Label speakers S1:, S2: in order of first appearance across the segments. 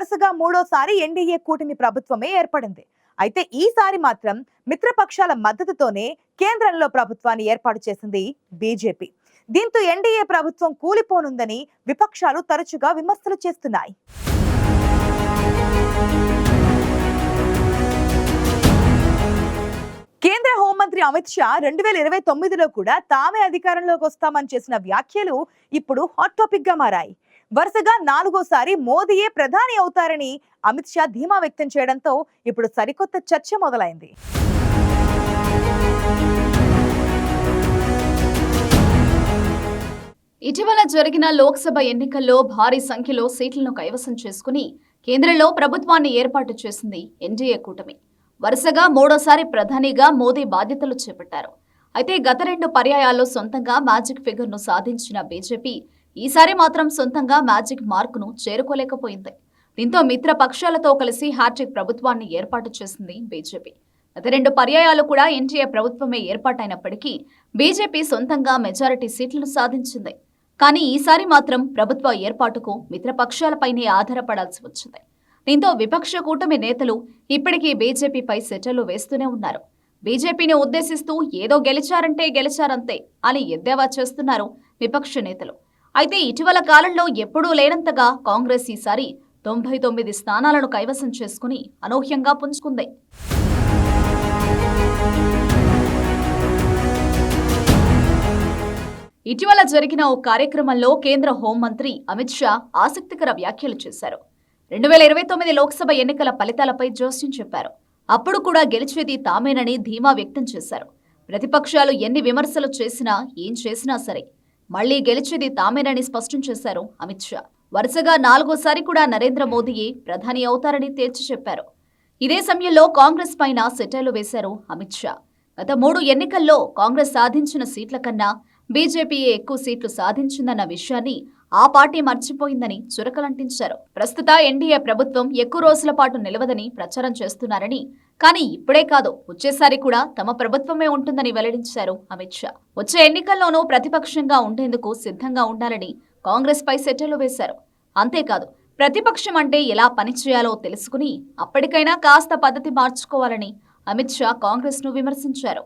S1: వరుసగా మూడోసారి ఎన్డీఏ కూటమి ప్రభుత్వమే ఏర్పడింది. అయితే ఈసారి మాత్రం మిత్రపక్షాల మద్దతుతోనే కేంద్రంలో ప్రభుత్వాన్ని ఏర్పాటు చేసింది బీజేపీ. దీంతో ఎన్డీఏ ప్రభుత్వం కూలిపోనుందని విపక్షాలు తరచుగా విమర్శలు చేస్తున్నాయి. కేంద్ర హోంమంత్రి అమిత్ షా రెండు వేల ఇరవై తొమ్మిదిలో కూడా తామే అధికారంలోకి వస్తామని చేసిన వ్యాఖ్యలు ఇప్పుడు హాట్ టాపిక్గా మారాయి. వరుసగా నాలుగోసారి మోదీయే ప్రధాని అవుతారని అమిత్ షా ధీమా వ్యక్తం చేయడంతో ఇప్పుడు సరికొత్త చర్చ మొదలైంది.
S2: ఇటీవల జరిగిన లోక్సభ ఎన్నికల్లో భారీ సంఖ్యలో సీట్లను కైవసం చేసుకుని కేంద్రంలో ప్రభుత్వాన్ని ఏర్పాటు చేసింది ఎన్డీఏ కూటమి. వరుసగా మూడోసారి ప్రధానిగా మోదీ బాధ్యతలు చేపట్టారు. అయితే గత రెండు పర్యాయాల్లో సొంతంగా మ్యాజిక్ ఫిగర్ను సాధించిన బీజేపీ ఈసారి మాత్రం సొంతంగా మ్యాజిక్ మార్కును చేరుకోలేకపోయింది. దీంతో మిత్రపక్షాలతో కలిసి హ్యాట్రిక్ ప్రభుత్వాన్ని ఏర్పాటు చేసింది బీజేపీ. గత రెండు పర్యాయాలు కూడా ఎన్టీఏ ప్రభుత్వమే ఏర్పాటైనప్పటికీ బీజేపీ సొంతంగా మెజారిటీ సీట్లను సాధించింది. కానీ ఈసారి మాత్రం ప్రభుత్వ ఏర్పాటుకు మిత్రపక్షాలపైనే ఆధారపడాల్సి వచ్చింది. దీంతో విపక్ష కూటమి నేతలు ఇప్పటికీ బీజేపీపై సెటర్లు వేస్తూనే ఉన్నారు. బీజేపీని ఉద్దేశిస్తూ ఏదో గెలిచారంటే గెలిచారంతే అని ఎద్దేవా చేస్తున్నారు విపక్ష నేతలు. అయితే ఇటీవల కాలంలో ఎప్పుడూ లేనంతగా కాంగ్రెస్ ఈసారి తొంభై తొమ్మిది స్థానాలను కైవసం చేసుకుని అనూహ్యంగా పుంజుకుంది. ఇటీవల జరిగిన ఓ కార్యక్రమంలో కేంద్ర హోంమంత్రి అమిత్ షా ఆసక్తికర వ్యాఖ్యలు చేశారు. రెండు వేల ఇరవై తొమ్మిది లోక్సభ ఎన్నికల ఫలితాలపై జోస్యం చెప్పారు. అప్పుడు కూడా గెలిచేది తామేనని ధీమా వ్యక్తం చేశారు. ప్రతిపక్షాలు ఎన్ని విమర్శలు చేసినా ఏం చేసినా సరే మళ్ళీ గెలిచేది తామేనని స్పష్టం చేశారు అమిత్ షా. వరుసగా నాలుగోసారి కూడా నరేంద్ర మోదీయే ప్రధాని అవుతారని తేల్చి చెప్పారు. ఇదే సమయంలో కాంగ్రెస్ పైన సెటైలు వేశారు అమిత్ షా. గత మూడు ఎన్నికల్లో కాంగ్రెస్ సాధించిన సీట్ల కన్నా బీజేపీయే ఎక్కువ సీట్లు సాధించిందన్న విషయాన్ని ఆ పార్టీ మర్చిపోయిందని చురకలంటించారు. ప్రస్తుత ఎన్డీఏ ప్రభుత్వం ఎక్కువ రోజుల పాటు నిలవదని ప్రచారం చేస్తున్నారని కానీ ఇప్పుడే కాదు వచ్చేసారి కూడా తమ ప్రభుత్వమే ఉంటుందని వెల్లడించారు అమిత్ షా. వచ్చే ఎన్నికల్లోనూ ప్రతిపక్షంగా ఉండేందుకు సిద్ధంగా ఉండాలని కాంగ్రెస్ పై సెటలు వేశారు. అంతేకాదు ప్రతిపక్షం అంటే ఎలా పనిచేయాలో తెలుసుకుని అప్పటికైనా కాస్త పద్ధతి మార్చుకోవాలని అమిత్ షా కాంగ్రెస్ను విమర్శించారు.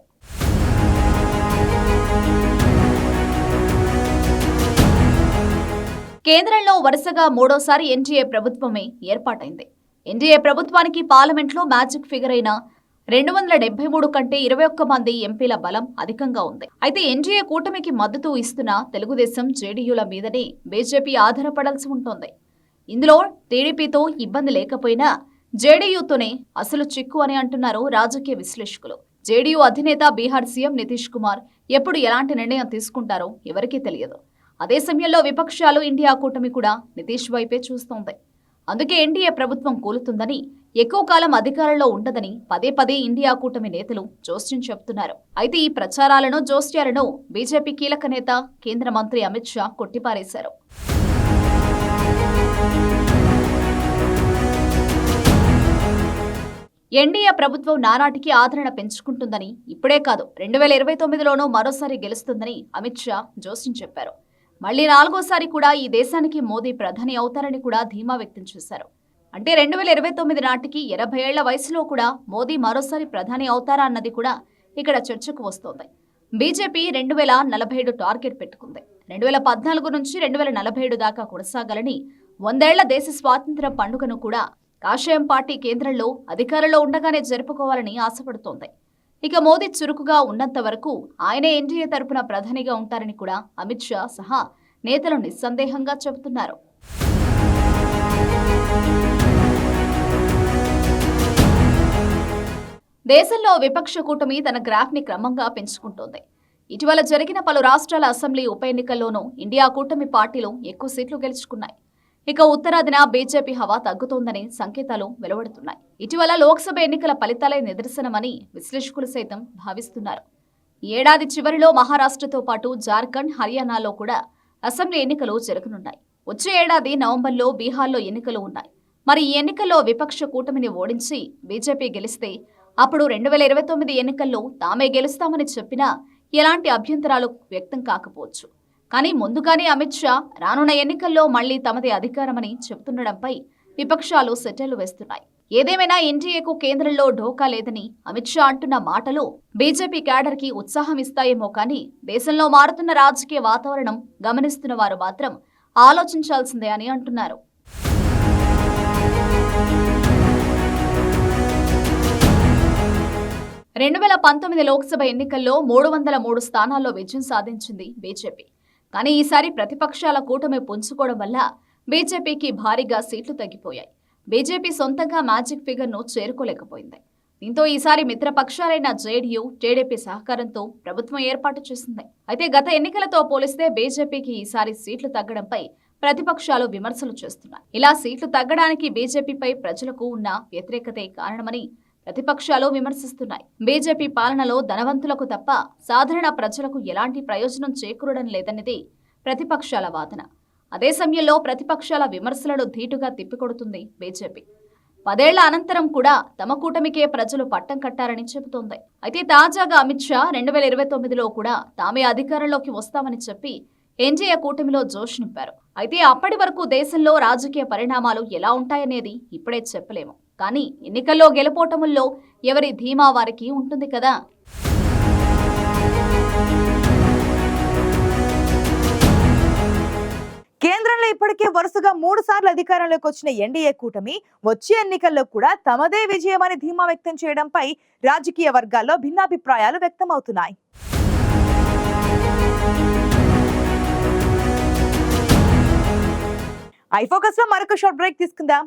S2: కేంద్రంలో వరుసగా మూడోసారి ఎన్డీఏ ప్రభుత్వమే ఏర్పాటైంది. ఎన్డీఏ ప్రభుత్వానికి పార్లమెంట్లో మ్యాజిక్ ఫిగర్ అయిన రెండు వందల డెబ్బై మూడు కంటే ఇరవై ఒక్క మంది ఎంపీల బలం అధికంగా ఉంది. అయితే ఎన్డీఏ కూటమికి మద్దతు ఇస్తున్న తెలుగుదేశం జేడీయూల మీదనే బీజేపీ ఆధారపడాల్సి ఉంటుంది. ఇందులో టీడీపీతో ఇబ్బంది లేకపోయినా జేడీయూతోనే అసలు చిక్కు అని అంటున్నారు రాజకీయ విశ్లేషకులు. జేడీయూ అధినేత బీహార్ సీఎం నితీష్ కుమార్ ఎప్పుడు ఎలాంటి నిర్ణయం తీసుకుంటారో ఎవరికీ తెలియదు. అదే సమయంలో విపక్షాలు ఇండియా కూటమి కూడా నితీష్ వైపే చూస్తోంది. అందుకే ఎన్డీఏ ప్రభుత్వం కూలుతుందని ఎక్కువ కాలం అధికారంలో ఉండదని పదే పదే ఇండియా కూటమి నేతలు జోస్యం చెబుతున్నారు. అయితే ఈ ప్రచారాలను జోస్యాలను బీజేపీ కీలక నేత కేంద్ర మంత్రి అమిత్ షా కొట్టిపారేశారు. ఎన్డీఏ ప్రభుత్వం నానాటికి ఆదరణ పెంచుకుంటుందని ఇప్పుడే కాదు రెండు వేల ఇరవై తొమ్మిదిలోనూ మరోసారి గెలుస్తుందని అమిత్ షా జోస్యం చెప్పారు. మళ్ళీ నాలుగోసారి కూడా ఈ దేశానికి మోదీ ప్రధాని అవుతారని కూడా ధీమా వ్యక్తం చేశారు. అంటే రెండు వేల ఇరవై తొమ్మిది నాటికి ఎనభై ఏళ్ళ వయసులో కూడా మోదీ మరోసారి ప్రధాని అవుతారా అన్నది కూడా ఇక్కడ చర్చకు వస్తోంది. బీజేపీ రెండు వేల నలభై ఏడు టార్గెట్ పెట్టుకుంది. రెండు వేల పద్నాలుగు నుంచి రెండు వేల నలభై ఏడు దాకా కొనసాగాలని వందేళ్ళ దేశ స్వాతంత్ర పండుగను కూడా కాషాయం పార్టీ కేంద్రంలో అధికారంలో ఉండగానే జరుపుకోవాలని ఆశపడుతోంది. ఇక మోదీ చురుకుగా ఉన్నంత వరకు ఆయనే ఎన్డీఏ తరపున ప్రధానిగా ఉంటారని కూడా అమిత్ షా సహా నేతలు నిస్సందేహంగా చెబుతున్నారు. దేశంలో విపక్ష కూటమి తన గ్రాఫ్ని క్రమంగా పెంచుకుంటోంది. ఇటీవల జరిగిన పలు రాష్ట్రాల అసెంబ్లీ ఉప ఎన్నికల్లోనూ ఇండియా కూటమి పార్టీలు ఎక్కువ సీట్లు గెలుచుకున్నాయి. ఇక ఉత్తరాదిన బీజేపీ హవా తగ్గుతోందని సంకేతాలు వెలువడుతున్నాయి. ఇటీవల లోక్సభ ఎన్నికల ఫలితాలే నిదర్శనమని విశ్లేషకులు సైతం భావిస్తున్నారు. ఏడాది చివరిలో మహారాష్ట్రతో పాటు జార్ఖండ్ హర్యానాలో కూడా అసెంబ్లీ ఎన్నికలు జరగనున్నాయి. వచ్చే ఏడాది నవంబర్లో బీహార్లో ఎన్నికలు ఉన్నాయి. మరి ఈ ఎన్నికల్లో విపక్ష కూటమిని ఓడించి బీజేపీ గెలిస్తే అప్పుడు రెండు వేల ఇరవై తొమ్మిది ఎన్నికల్లో తామే గెలుస్తామని చెప్పినా ఎలాంటి అభ్యంతరాలు వ్యక్తం కాకపోవచ్చు. కానీ ముందుగానే అమిత్ షా రానున్న ఎన్నికల్లో మళ్ళీ తమది అధికారమని చెబుతుండడంపై విపక్షాలు సెటర్లు వేస్తున్నాయి. ఏదేమైనా ఎన్డీఏకు కేంద్రంలో ఢోకా లేదని అమిత్ షా అంటున్న మాటలు బీజేపీ క్యాడర్కి ఉత్సాహం ఇస్తాయేమో కానీ దేశంలో మారుతున్న రాజకీయ వాతావరణం గమనిస్తున్న వారు మాత్రం ఆలోచించాల్సిందే అని అంటున్నారు. రెండు వేల పంతొమ్మిది లోక్సభ ఎన్నికల్లో మూడు వందల మూడు స్థానాల్లో విజయం సాధించింది బీజేపీ. కానీ ఈసారి ప్రతిపక్షాల కూటమి పుంజుకోవడం వల్ల బీజేపీకి భారీగా సీట్లు తగ్గిపోయాయి. బీజేపీ సొంతంగా మ్యాజిక్ ఫిగర్ను చేరుకోలేకపోయింది. దీంతో ఈసారి మిత్రపక్షాలైన జేడీయూ టీడీపీ సహకారంతో ప్రభుత్వం ఏర్పాటు చేసింది. అయితే గత ఎన్నికలతో పోలిస్తే బీజేపీకి ఈసారి సీట్లు తగ్గడంపై ప్రతిపక్షాలు విమర్శలు చేస్తున్నాయి. ఇలా సీట్లు తగ్గడానికి బీజేపీపై ప్రజలకు ఉన్న వ్యతిరేకతే కారణమని ప్రతిపక్షాలు విమర్శిస్తున్నాయి. బీజేపీ పాలనలో ధనవంతులకు తప్ప సాధారణ ప్రజలకు ఎలాంటి ప్రయోజనం చేకూరడం లేదన్నది ప్రతిపక్షాల వాదన. అదే సమయంలో ప్రతిపక్షాల విమర్శలను ధీటుగా తిప్పికొడుతుంది బీజేపీ. పదేళ్ళ అనంతరం కూడా తమ కూటమికే ప్రజలు పట్టం కట్టారని చెబుతోంది. అయితే తాజాగా అమిత్ షా రెండు వేల ఇరవై తొమ్మిదిలో కూడా తామే అధికారంలోకి వస్తామని చెప్పి ఎన్డీఏ కూటమిలో జోష్ నింపారు. అయితే అప్పటి వరకు దేశంలో రాజకీయ పరిణామాలు ఎలా ఉంటాయనేది ఇప్పుడే చెప్పలేము. కానీ ఎన్నికల్లో గెలుపోటముల్లో ఎవరి ధీమా వారికి ఉంటుంది కదా.
S1: కేంద్రంలో ఇప్పటికే వరుసగా మూడు సార్లు అధికారంలోకి వచ్చిన ఎన్డీఏ కూటమి వచ్చే ఎన్నికల్లో కూడా తమదే విజయమని ధీమా వ్యక్తం చేయడంపై రాజకీయ వర్గాల్లో భిన్నాభిప్రాయాలు వ్యక్తమవుతున్నాయి ఐఫోకస్లో మరొక షార్ట్ బ్రేక్ తీసుకుందాం.